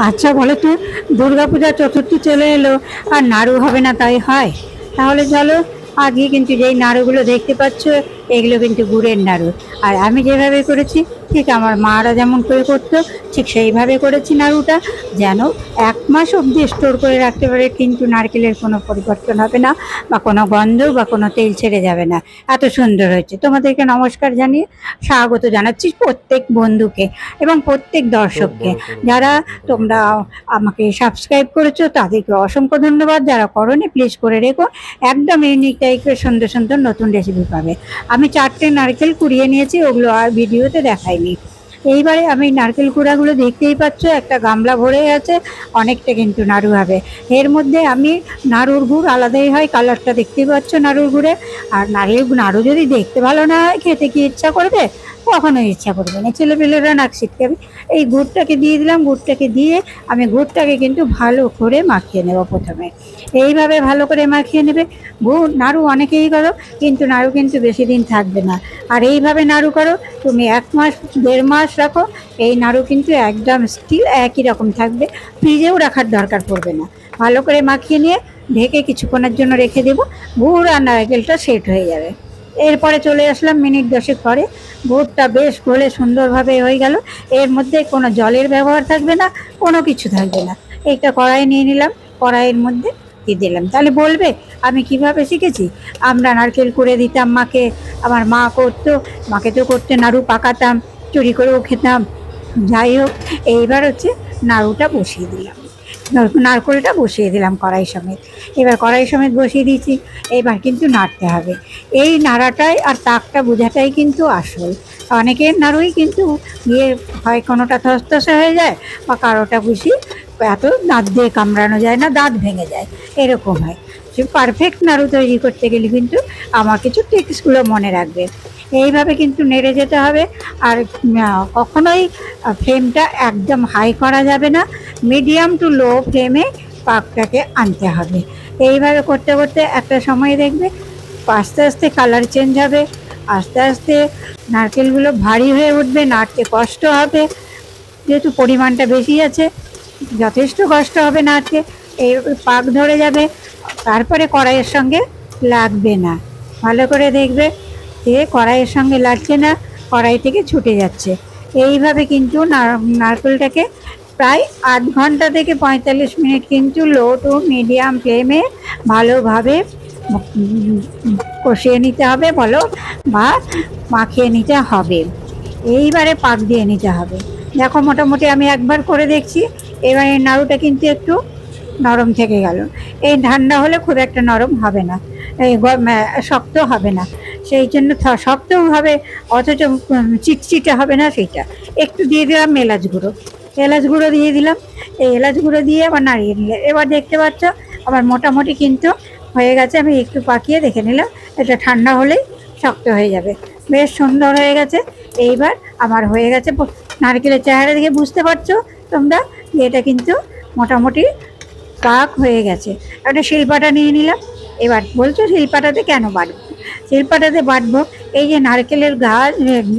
আচ্ছা বলো তো, দুর্গাপূজা চতুর্থী চলে এলো, আর নাড়ু হবে না তাই হয়? তাহলে চলো আজকে কিন্তু যেই নাড়ুগুলো দেখতে পাচ্ছ এগুলো কিন্তু গুড়ের নাড়ু। আর আমি যেভাবে করেছি ঠিক আমার মারা যেমন করে করতো ঠিক সেইভাবে করেছি নাড়ুটা। যেন এক মাস অবধি স্টোর করে রাখতে পারে কিন্তু নারকেলের কোনো পরিবর্তন হবে না বা কোনো গন্ধ বা কোনো তেল ছেড়ে যাবে না। এত সুন্দর হয়েছে। তোমাদেরকে নমস্কার জানিয়ে স্বাগত জানাচ্ছি প্রত্যেক বন্ধুকে এবং প্রত্যেক দর্শককে। যারা তোমরা আমাকে সাবস্ক্রাইব করেছ তাদেরকে অসংখ্য ধন্যবাদ। যারা করনি প্লিজ করে রেখো। একদম ইউনিক টাইপের সুন্দর সুন্দর নতুন রেসিপি পাবে। আমি চারটে নারকেল কুড়িয়ে নিয়েছি ওগুলো আর ভিডিওতে দেখাইনি। এইবারে আমি নারকেল কুড়াগুলো দেখতেই পাচ্ছ, একটা গামলা ভরে আছে, অনেকটা কিন্তু নাড়ু হবে। এর মধ্যে আমি নাড়ুর গুড় আলাদাই হয়, কালারটা দেখতেই পাচ্ছ নাড়ুর গুড়ে। আর নারকেল নাড়ু যদি দেখতে ভালো না হয়, খেতে কি ইচ্ছা করবে? কখনো ইচ্ছা করবে না। ছেলেপেলেরা নাক শিটকাবে এই গুড়টাকে দিয়ে দিলাম, গুড়টাকে দিয়ে আমি গুড়টাকে কিন্তু ভালো করে মাখিয়ে নেব প্রথমে। এইভাবে ভালো করে মাখিয়ে নেবে। গুড়, নাড়ু অনেকেই করো, কিন্তু নাড়ু কিন্তু বেশি দিন থাকবে না। আর এইভাবে নাড়ু করো, তুমি এক মাস, দেড় মাস রাখো। এই নাড়ু কিন্তু একদম স্টিল একই রকম থাকবে। ফ্রিজেও রাখার দরকার পড়বে না। ভালো করে মাখিয়ে নিয়ে ঢেকে কিছুক্ষণের জন্য রেখে দেবো। গুড় আর নারকেলটা সেট হয়ে যাবে। এরপরে চলে আসলাম মিনিট দশেক পরে। গুড়টা বেশ গলে সুন্দরভাবে হয়ে গেল। এর মধ্যে কোনো জলের ব্যবহার থাকবে না, কোনো কিছু থাকবে না। এইটা কড়াই নিয়ে নিলাম। কড়াইয়ের মধ্যে দিয়ে দিলাম। তাহলে বলবে, আমি কীভাবে শিখেছি? আমরা নারকেল করে দিতাম মাকে। আমার মা করতো, মাকে তো করতে নাড়ু পাকাতাম। চুরি করেও খেতাম যাই হোক, এইবার হচ্ছে নাড়ুটা বসিয়ে দিলাম। নারকোলটা বসিয়ে দিলাম কড়াই সমেত। এবার কড়াই সমেত বসিয়ে দিয়েছি, এবার কিন্তু নাড়তে হবে। এই নাড়াটাই আর তাকটা বোঝাটাই কিন্তু আসল। অনেকের নাড়ুই কিন্তু গিয়ে হয় কোনোটা থসথসে হয়ে যায় বা কারোটা বুঝি এত দাঁত দিয়ে কামড়ানো যায় না, দাঁত ভেঙে যায়। এরকম হয়। পারফেক্ট নাড়ু তৈরি করতে গেলে কিন্তু আমার কিছু টিক্সগুলো মনে রাখবে। এইভাবে কিন্তু নেড়ে যেতে হবে। আর কখনোই ফ্লেমটা একদম হাই করা যাবে না। মিডিয়াম টু লো ফ্লেমে পাকটাকে আনতে হবে। এইভাবে করতে করতে একটা সময় দেখবে আস্তে আস্তে কালার চেঞ্জ হবে। আস্তে আস্তে নারকেলগুলো ভারী হয়ে উঠবে, নাড়তে কষ্ট হবে। যেহেতু পরিমাণটা বেশি আছে, যথেষ্ট কষ্ট হবে নাড়তে। এই পাক ধরে যাবে। তারপরে কড়াইয়ের সঙ্গে লাগবে না। ভালো করে দেখবে যে কড়াইয়ের সঙ্গে লাগছে না, কড়াই থেকে ছুটে যাচ্ছে। এইভাবে কিন্তু নারকেলটাকে প্রায় আধ ঘণ্টা থেকে পঁয়তাল্লিশ মিনিট কিন্তু লো টু মিডিয়াম ফ্লেমে ভালোভাবে কষিয়ে নিতে হবে বলো বা মাখিয়ে নিতে হবে। এইবারে পাক দিয়ে নিতে হবে। দেখো মোটামুটি আমি একবার করে দেখছি। এবারে নাড়ুটা কিন্তু একটু নরম থেকে গেল। এই ঠান্ডা হলে খুব একটা নরম হবে না। এই শক্ত হবে না। সেই জন্য শক্তও হবে, অথচ চিটচিটে হবে না সেটা একটু দিয়ে দিলাম এলাচ গুঁড়ো। এলাচ গুঁড়ো দিয়ে দিলাম। এই এলাচ গুঁড়ো দিয়ে আবার নাড়িয়ে নিলে এবার দেখতে পাচ্ছ, আমার মোটামুটি কিন্তু হয়ে গেছে। আমি একটু পাকিয়ে দেখে নিলাম। এটা ঠান্ডা হলেই শক্ত হয়ে যাবে। বেশ সুন্দর হয়ে গেছে। এইবার আমার হয়ে গেছে। নারকেলের চেহারা দেখে বুঝতে পারছ তোমরা এটা কিন্তু মোটামুটি পাক হয়ে গেছে। একটা শিলপাটা নিয়ে নিলাম। এবার বলছো, শিলপাটাতে কেন বাটবো শিলপাটাতে বাটবো এই যে নারকেলের গাছ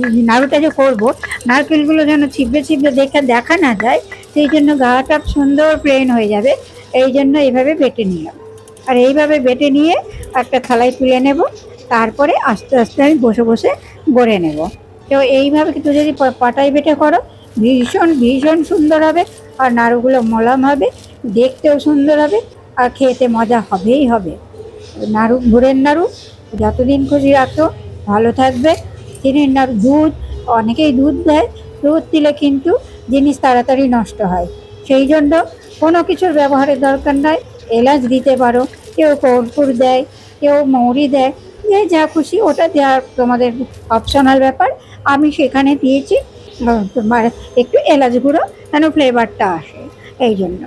নাড়ুটা যে করব, নারকেলগুলো যেন ছিপে ছিপে দেখে দেখা না যায়, সেই জন্য গাটা সুন্দর প্লেন হয়ে যাবে। এই জন্য এইভাবে বেটে নিলাম। আর এইভাবে বেটে নিয়ে একটা থালায় তুলে নেব। তারপরে আস্তে আস্তে আমি বসে বসে গড়ে নেব। তো এইভাবে কিন্তু যদি পা- পাটায় বেটে করো, ভীষণ ভীষণ সুন্দর হবে। আর নাড়ুগুলো মলাম হবে, দেখতেও সুন্দর হবে আর খেতে মজা হবেই হবে। নাড়ু গুড়ের নাড়ু যতদিন খুশি রাখো, ভালো থাকবে। চিনির নাড়ু, দুধ, অনেকেই দুধ দেয়, দুধ দিলে কিন্তু জিনিস তাড়াতাড়ি নষ্ট হয়। সেই জন্য কোনো কিছুর ব্যবহারের দরকার নয় এলাচ দিতে পারো, কেউ কর্পূর দেয়, কেউ মৌরি দেয়, যে যা খুশি ওটা দেওয়ার তোমাদের অপশনাল ব্যাপার। আমি সেখানে দিয়েছি তোমার একটু এলাচ গুঁড়ো যেন ফ্লেভারটা আসে। এই জন্য।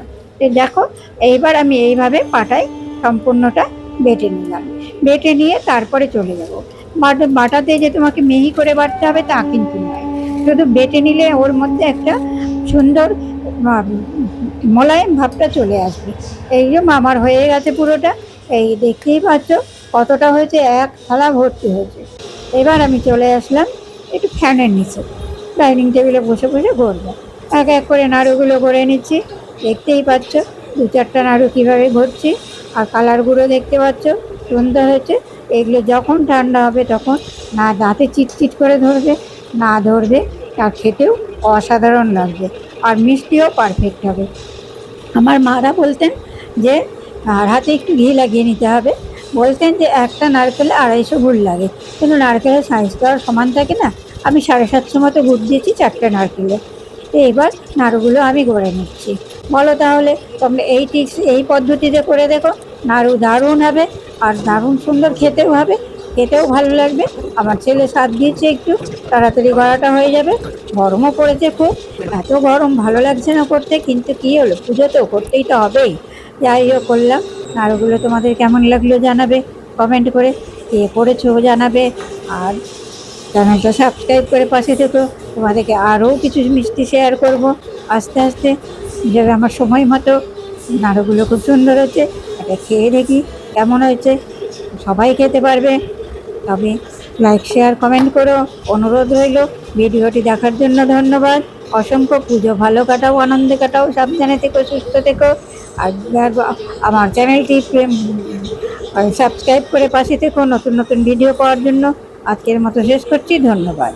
দেখো, এইবার আমি এইভাবে পাটায় সম্পূর্ণটা বেটে নিলাম। বেটে নিয়ে তারপরে চলে যাব। বাট, বাটাতে যে তোমাকে মিহি করে বাটতে হবে তা কিন্তু নয়। শুধু বেটে নিলে ওর মধ্যে একটা সুন্দর মোলায়েম ভাবটা চলে আসবে। এই যে আমার হয়ে গেছে পুরোটা। এই দেখতেই পাচ্ছ কতটা হয়েছে, এক থালা ভর্তি হয়েছে। এবার আমি চলে আসলাম একটু ফ্যানের নিচে। ডাইনিং টেবিলে বসে বসে গড়বো এক এক করে নাড়ুগুলো করে নিচ্ছি। দেখতেই পাচ্ছ, দু চারটা নাড়ু কীভাবে ঘুরছি। আর কালারগুলো দেখতে পাচ্ছ, সুন্দর হয়েছে। এগুলো যখন ঠান্ডা হবে তখন না দাঁতে চিটচিট করে ধরবে, না ধরবে আর খেতেও অসাধারণ লাগবে। আর মিষ্টিও পারফেক্ট হবে। আমার মারা বলতেন যে আর হাতে একটু ঘি লাগিয়ে নিতে হবে। বলতেন যে, একটা নারকেলে আড়াইশো গুড় লাগে। কিন্তু নারকেলের সাইজ তো আর সমান থাকে না। আমি সাড়ে সাতশো মতো গুড় দিয়েছি, চারটে নারকেলে। তো নাড়ুগুলো আমি গড়ে নিচ্ছি। বলো তাহলে, তোমরা এই টিক্স এই পদ্ধতিতে করে দেখো। নাড়ু দারুণ হবে, আর দারুণ সুন্দর খেতেও হবে, খেতেও ভালো লাগবে। আমার ছেলে স্বাদ দিয়েছে একটু, তাড়াতাড়ি গড়াটা হয়ে যাবে। গরমও পড়েছে খুব, এত গরম, ভালো লাগছে না করতে, কিন্তু কী হলো, পুজো তো করতেই তো হবেই। যাই হোক, করলাম। নাড়ুগুলো তোমাদের কেমন লাগল জানাবে, কমেন্ট করে কে করেছ জানাবে, আর চ্যানেলটা সাবস্ক্রাইব করে পাশে থেকো। তোমাদেরকে আরও কিছু মিষ্টি শেয়ার করব। আস্তে আস্তে যাবে আমার সময় মতো নাড়ুগুলো খুব সুন্দর হচ্ছে। এটা খেয়ে দেখি কেমন হয়েছে। সবাই খেতে পারবে। তবে লাইক শেয়ার কমেন্ট করো। অনুরোধ রইল, ভিডিওটি দেখার জন্য ধন্যবাদ। অসংখ্য পুজো ভালো কাটাও, আনন্দে কাটাও, সাবধানে থেকো, সুস্থ থেকো। আর আমার চ্যানেলটি সাবস্ক্রাইব করে পাশে থেকো নতুন নতুন ভিডিও পাওয়ার জন্য। আজকের মতো শেষ করছি ধন্যবাদ।